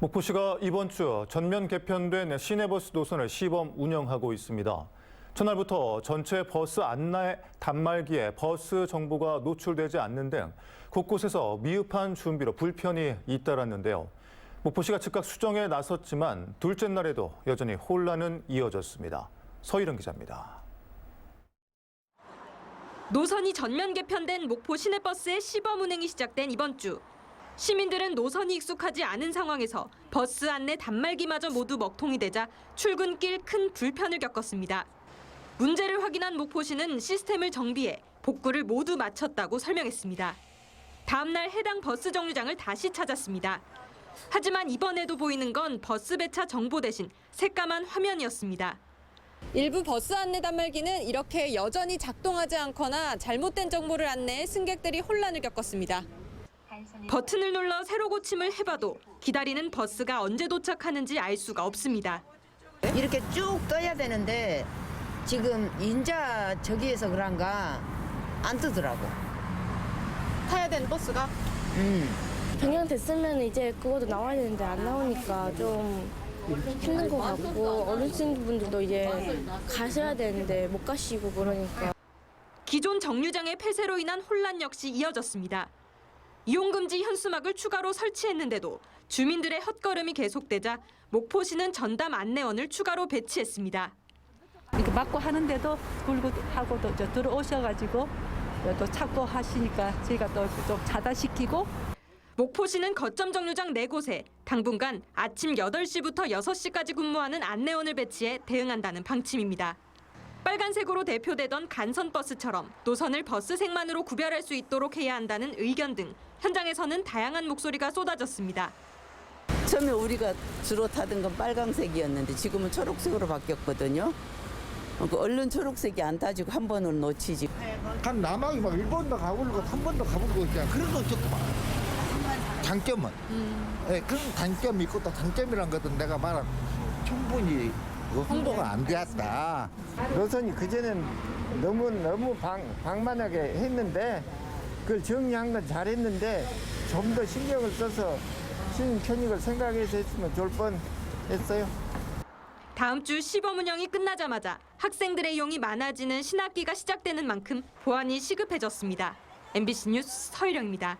목포시가 이번 주 전면 개편된 시내버스 노선을 시범 운영하고 있습니다. 전날부터 전체 버스 안내 단말기에 버스 정보가 노출되지 않는 등 곳곳에서 미흡한 준비로 불편이 잇따랐는데요. 목포시가 즉각 수정에 나섰지만 둘째 날에도 여전히 혼란은 이어졌습니다. 서일은 기자입니다. 노선이 전면 개편된 목포 시내버스의 시범 운행이 시작된 이번 주. 시민들은 노선이 익숙하지 않은 상황에서 버스 안내 단말기마저 모두 먹통이 되자 출근길 큰 불편을 겪었습니다. 문제를 확인한 목포시는 시스템을 정비해 복구를 모두 마쳤다고 설명했습니다. 다음 날 해당 버스 정류장을 다시 찾았습니다. 하지만 이번에도 보이는 건 버스 배차 정보 대신 새까만 화면이었습니다. 일부 버스 안내 단말기는 이렇게 여전히 작동하지 않거나 잘못된 정보를 안내해 승객들이 혼란을 겪었습니다. 버튼을 눌러 새로 고침을 해봐도 기다리는 버스가 언제 도착하는지 알 수가 없습니다. 이렇게 쭉 떠야 되는데 지금 인자 저기에서 그런가 안 뜨더라고. 타야 되는 버스가 음. 변경됐으면 이제 그것도 나와야 되는데 안 나오니까 좀 힘든 것 같고 어르신분들도 이제 가셔야 되는데 못 가시고 그러니까 기존 정류장의 폐쇄로 인한 혼란 역시 이어졌습니다. 이용금지 현수막을 추가로 설치했는데도 주민들의 헛걸음이 계속되자 목포시는 전담 안내원을 추가로 배치했습니다. 이렇게 막고 하는데도 불고 하고 또저 들어오셔가지고 또 찾고 하시니까 저희가 또좀 차단시키고 목포시는 거점 정류장 4곳에 당분간 아침 8시부터 6시까지 근무하는 안내원을 배치해 대응한다는 방침입니다. 빨간색으로 대표되던 간선버스처럼 노선을 버스색만으로 구별할 수 있도록 해야 한다는 의견 등 현장에서는 다양한 목소리가 쏟아졌습니다. 처음에 우리가 주로 타던 건 빨강색이었는데 지금은 초록색으로 바뀌었거든요. 그 얼른 초록색이 안 타지고 한 번은 놓치지. 한 남학이 막 일본도 가보고 한 번도 가보고 있잖아. 그런 거 좋구만. 장점은. 예, 그런 단점이 있고 또 단점이란 것은 내가 말한 충분히 그 홍보가 안 되었다. 노선이 그전엔 너무 너무 방, 방만하게 했는데 그걸 정리한 건 잘했는데 좀 더 신경을 써서 시민 편익을 생각해서 했으면 좋을 뻔했어요. 다음 주 시범 운영이 끝나자마자 학생들의 이용이 많아지는 신학기가 시작되는 만큼 보안이 시급해졌습니다. MBC 뉴스 서희령입니다.